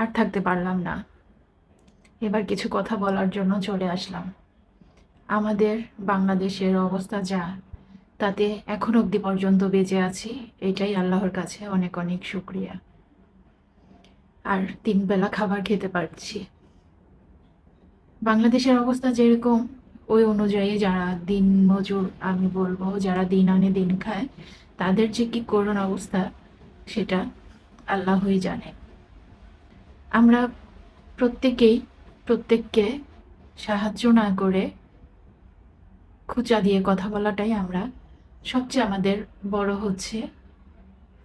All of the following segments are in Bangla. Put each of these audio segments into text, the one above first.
আর থাকতে পারলাম না। এবার কিছু কথা বলার জন্য চলে আসলাম। আমাদের বাংলাদেশের অবস্থা যা, তাতে এখন অবধি পর্যন্ত বেঁচে আছি, এটাই আল্লাহর কাছে অনেক অনেক শুক্রিয়া। আর তিন বেলা খাবার খেতে পারছি। বাংলাদেশের অবস্থা যেরকম, ওই অনুযায়ী যারা দিন মজুর, আমি বলব, যারা দিন আনে দিন খায়, তাদের যে কি করুণ অবস্থা, সেটা আল্লাহই জানে। আমরা প্রত্যেকেই প্রত্যেককে সাহায্য না করে খুচা দিয়ে কথা বলাটাই আমরা সবচেয়ে আমাদের বড় হচ্ছে।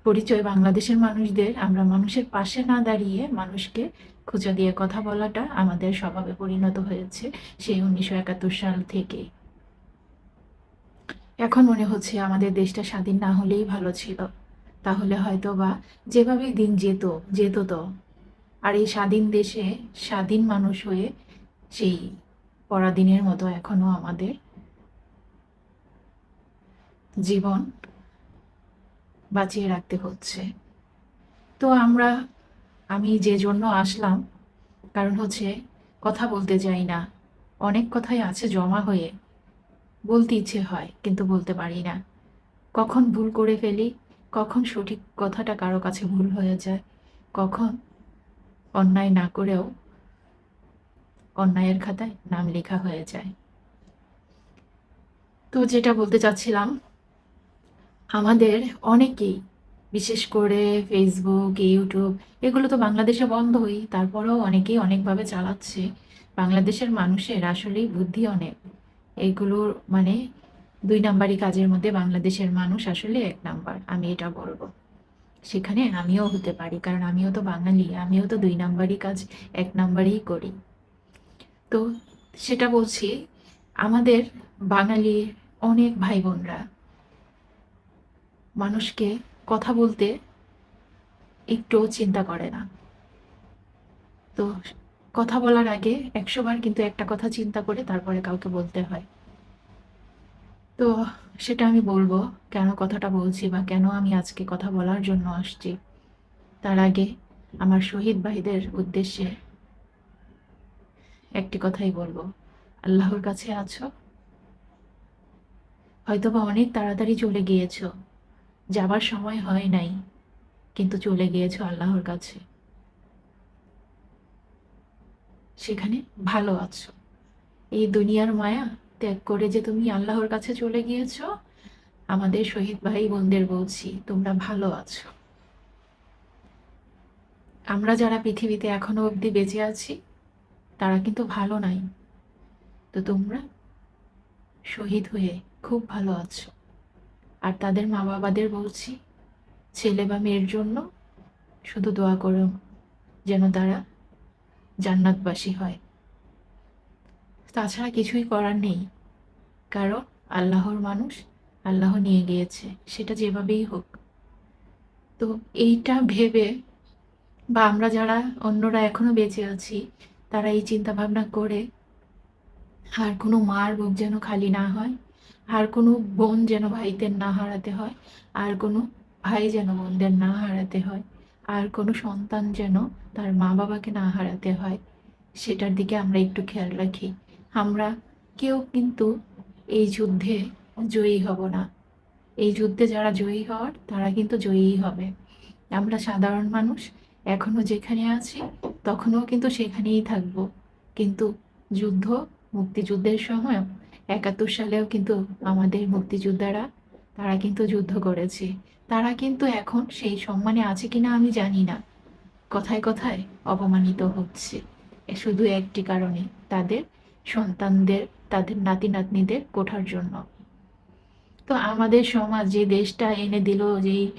পরিচয় বাংলাদেশের মানুষদের, আমরা মানুষের পাশে না দাঁড়িয়ে মানুষকে খুচা দিয়ে কথা বলাটা আমাদের স্বভাবে পরিণত হয়েছে সেই উনিশশো একাত্তর সাল থেকে এখন মনে হচ্ছে আমাদের দেশটা স্বাধীন না হলেই ভালো ছিল। তাহলে হয়তো বা যেভাবেই দিন যেত যেত তো আর এই স্বাধীন দেশে স্বাধীন মানুষ হয়ে সেই পরাদিনের মতো এখনও আমাদের জীবন বাঁচিয়ে রাখতে হচ্ছে। তো আমরা, আমি যে জন্য আসলাম, কারণ হচ্ছে কথা বলতে যাই না। অনেক কথাই আছে জমা হয়ে, বলতে ইচ্ছে হয়, কিন্তু বলতে পারি না। কখন ভুল করে ফেলি, কখন সঠিক কথাটা কারও কাছে ভুল হয়ে যায়, কখন অন্যায় না করেও অন্যায়ের খাতায় নাম লেখা হয়ে যায়। তো যেটা বলতে চাচ্ছিলাম, আমাদের অনেকেই, বিশেষ করে ফেসবুক ইউটিউব এগুলো তো বাংলাদেশে বন্ধই, তারপরেও অনেকেই অনেকভাবে চালাচ্ছে। বাংলাদেশের মানুষের আসলেই বুদ্ধি অনেক। এগুলোর মানে দুই নাম্বারই কাজের মধ্যে বাংলাদেশের মানুষ আসলে এক নাম্বার, আমি এটা বলব। সেখানে আমিও হতে পারি, কারণ আমিও তো বাঙালি, আমিও তো দুই নাম্বারই কাজ, এক নাম্বারেই করি। তো সেটা বলছি, আমাদের বাঙালির অনেক ভাই বোনরা মানুষকে কথা বলতে একটুও চিন্তা করে না। তো কথা বলার আগে একশো বার কিন্তু একটা কথা চিন্তা করে তারপরে কাউকে বলতে হয়। তো সেটা আমি বলব, কেন কথাটা বলছি বা কেন আমি আজকে কথা বলার জন্য আসছি। তার আগে আমার শহীদ ভাইদের উদ্দেশ্যে একটি কথাই বলব। আল্লাহর কাছে আছো। হয়তোবা অনেক তাড়াতাড়ি চলে গিয়েছো। যাবার সময় হয় নাই, কিন্তু চলে গিয়েছো আল্লাহর কাছে। সেখানে ভালো আছো। এই দুনিয়ার মায়া ত্যাগ করে যে তুমি আল্লাহর কাছে চলে গিয়েছো, আমাদের শহীদ ভাই বোনদের বলছি, তোমরা ভালো আছো। আমরা যারা পৃথিবীতে এখনও অবধি বেঁচে আছি, তারা কিন্তু ভালো নাই। তো তোমরা শহীদ হয়ে খুব ভালো আছো। আর তাদের মা বাবাদের বলছি, ছেলে বা মেয়ের জন্য শুধু দোয়া করো, যেন তারা জান্নাতবাসী হয়। তাছাড়া কিছুই করার নেই। কারণ আল্লাহর মানুষ আল্লাহ নিয়ে গিয়েছে, সেটা যেভাবেই হোক। তো এইটা ভেবে বা আমরা যারা অন্যরা এখনও বেঁচে আছি, তারা এই চিন্তা ভাবনা করে আর কোনো মার বুক যেন খালি না হয়, আর কোনো বোন যেন ভাইদের না হারাতে হয়, আর কোনো ভাই যেন বোনদের না হারাতে হয়, আর কোনো সন্তান যেন তার মা বাবাকে না হারাতে হয়, সেটার দিকে আমরা একটু খেয়াল রাখি। আমরা কেউ কিন্তু এই যুদ্ধে জয়ী হব না। এই যুদ্ধে যারা জয়ী হওয়ার, তারা কিন্তু জয়ী হবে। আমরা সাধারণ মানুষ এখনও যেখানে আছি, তখনও কিন্তু সেখানেই থাকব। কিন্তু যুদ্ধ, মুক্তিযুদ্ধের সময় একাত্তর সালেও কিন্তু আমাদের মুক্তিযোদ্ধারা, তারা কিন্তু যুদ্ধ করেছে। তারা কিন্তু এখন সেই সম্মানে আছে কিনা আমি জানি না। কথায় কথায় অপমানিত হচ্ছে। শুধু একটি কারণে, তাদের সন্তানদের, তাদের নাতি নাতনিদের কোঠার জন্য। তো আমাদের সমাজ যে দেশটা এনে দিল, যেই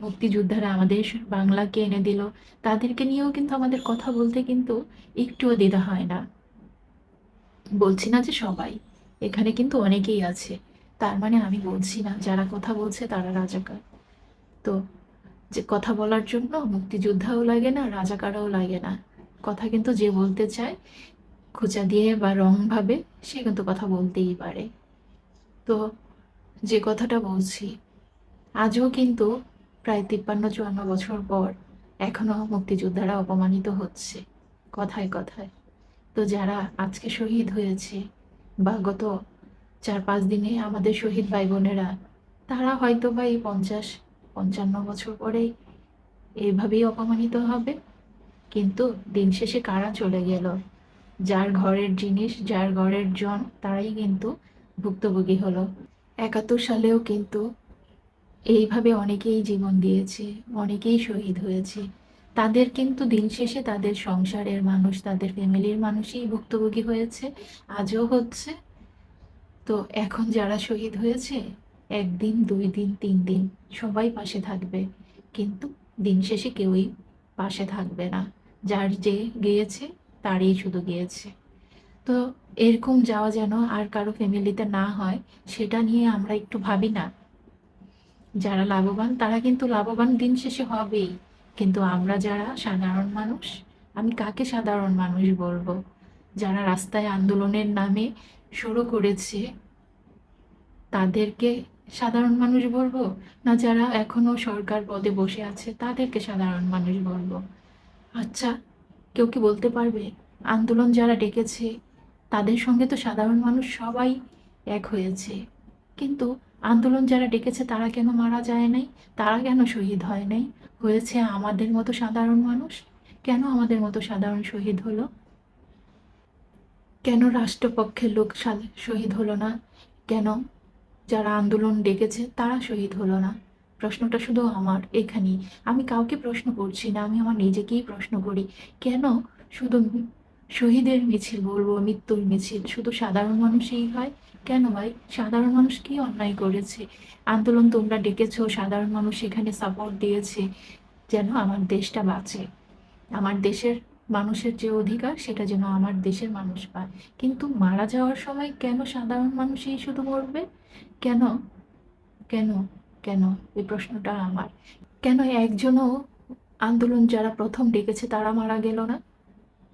মুক্তিযোদ্ধারা আমাদের বাংলাকে এনে দিল, তাদেরকে নিয়েও কিন্তু আমাদের কথা বলতে কিন্তু একটুও দ্বিধা হয় না। বলছি না যে সবাই, এখানে কিন্তু অনেকেই আছে। তার মানে আমি বলছি না, যারা কথা বলছে তারা রাজাকার। তো যে কথা বলার জন্য মুক্তিযোদ্ধাও লাগে না, রাজাকারও লাগে না। কথা কিন্তু যে বলতে চায় খোঁচা দিয়ে বা রংভাবে সে কিন্তু কথা বলতেই পারে। তো যে কথাটা বলছি, আজও কিন্তু প্রায় তিপ্পান্ন চুয়ান্ন বছর পর এখনও মুক্তিযোদ্ধারা অপমানিত হচ্ছে, কথায় কথায়। তো যারা আজকে শহীদ হয়েছে বা গত চার পাঁচ দিনে আমাদের শহীদ ভাই বোনেরা তারা হয়তো বা এই পঞ্চাশ, পঞ্চান্ন বছর পরেই এইভাবেই অপমানিত হবে। কিন্তু দিন শেষে কারা চলে গেল? যার ঘরের জিনিস, যার ঘরের জন, তারাই কিন্তু ভুক্তভোগী হলো। একাত্তর সালেও কিন্তু এইভাবে অনেকেই জীবন দিয়েছে, অনেকেই শহীদ হয়েছে। তাদের কিন্তু দিন শেষে তাদের সংসারের মানুষ, তাদের ফ্যামিলির মানুষই ভুক্তভোগী হয়েছে, আজও হচ্ছে। তো এখন যারা শহীদ হয়েছে, একদিন, দুই দিন, তিন দিন সবাই পাশে থাকবে। কিন্তু দিন শেষে কেউই পাশে থাকবে না। যার যে গিয়েছে তারই শুধু গিয়েছে। তো এরকম যাওয়া যেন আর কারও ফ্যামিলিতে না হয়, সেটা নিয়ে আমরা একটু ভাবি না। যারা লাভবান, তারা কিন্তু লাভবান দিন শেষে হবেই। কিন্তু আমরা যারা সাধারণ মানুষ, আমি কাকে সাধারণ মানুষ বলব? যারা রাস্তায় আন্দোলনের নামে শুরু করেছে, তাদেরকে সাধারণ মানুষ বলব? না যারা এখনও সরকার পদে বসে আছে, তাদেরকে সাধারণ মানুষ বলব? আচ্ছা কেউ কি বলতে পারবে? আন্দোলন যারা ডেকেছে, তাদের সঙ্গে তো সাধারণ মানুষ সবাই এক হয়েছে। কিন্তু আন্দোলন যারা ডেকেছে, তারা কেন মারা যায় নাই? তারা কেন শহীদ হয় নাই? হয়েছে আমাদের মতো সাধারণ মানুষ? কেন আমাদের মতো সাধারণ শহীদ হলো? কেন রাষ্ট্রপক্ষের লোক শহীদ হলো না? কেন যারা আন্দোলন ডেকেছে, তারা শহীদ হলো না? প্রশ্নটা শুধু আমার, এখানেই। আমি কাউকে প্রশ্ন করছি না, আমি আমার নিজেকেই প্রশ্ন করি। কেন? শুধু শহীদের মিছিল বলব, মৃত্যুর মিছিল। শুধু সাধারণ মানুষই হয়? কেন ভাই? সাধারণ মানুষ কি অন্যায় করেছে? আন্দোলন তোমরা ডেকেছো, সাধারণ মানুষ এখানে সাপোর্ট দিয়েছে। যেন আমার দেশটা বাঁচে। আমার দেশের মানুষের যে অধিকার, সেটা যেন আমার দেশের মানুষ পায়। কিন্তু মারা যাওয়ার সময় কেন সাধারণ মানুষই শুধু মরবে? কেন? কেন? কেন এই প্রশ্নটা আমার? কেন একজনও আন্দোলন যারা প্রথম ডেকেছে তারা মারা গেল না?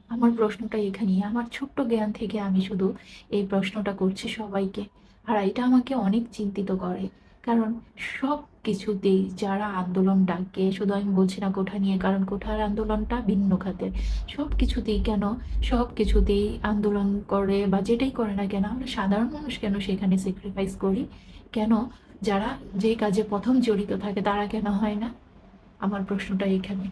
আমার প্রশ্নটা এখানেই। আমার ছোট্ট জ্ঞান থেকে আমি শুধু এই প্রশ্নটা করছি সবাইকে। আর এটা আমাকে অনেক চিন্তিত করে। কারণ সব কিছুতেই যারা আন্দোলন ডাকে, শুধু আমি বলছি না কোঠা নিয়ে, কারণ কোঠার আন্দোলনটা ভিন্ন খাতের। সব কিছুতেই কেন, সব কিছুতেই আন্দোলন করে বা যেটাই করে না কেন, আমরা সাধারণ মানুষ কেন সেখানে স্যাক্রিফাইস করি? কেন? যারা যে কাজে প্রথম জড়িত থাকে তারা কেন হয় না? আমার প্রশ্নটা এখানে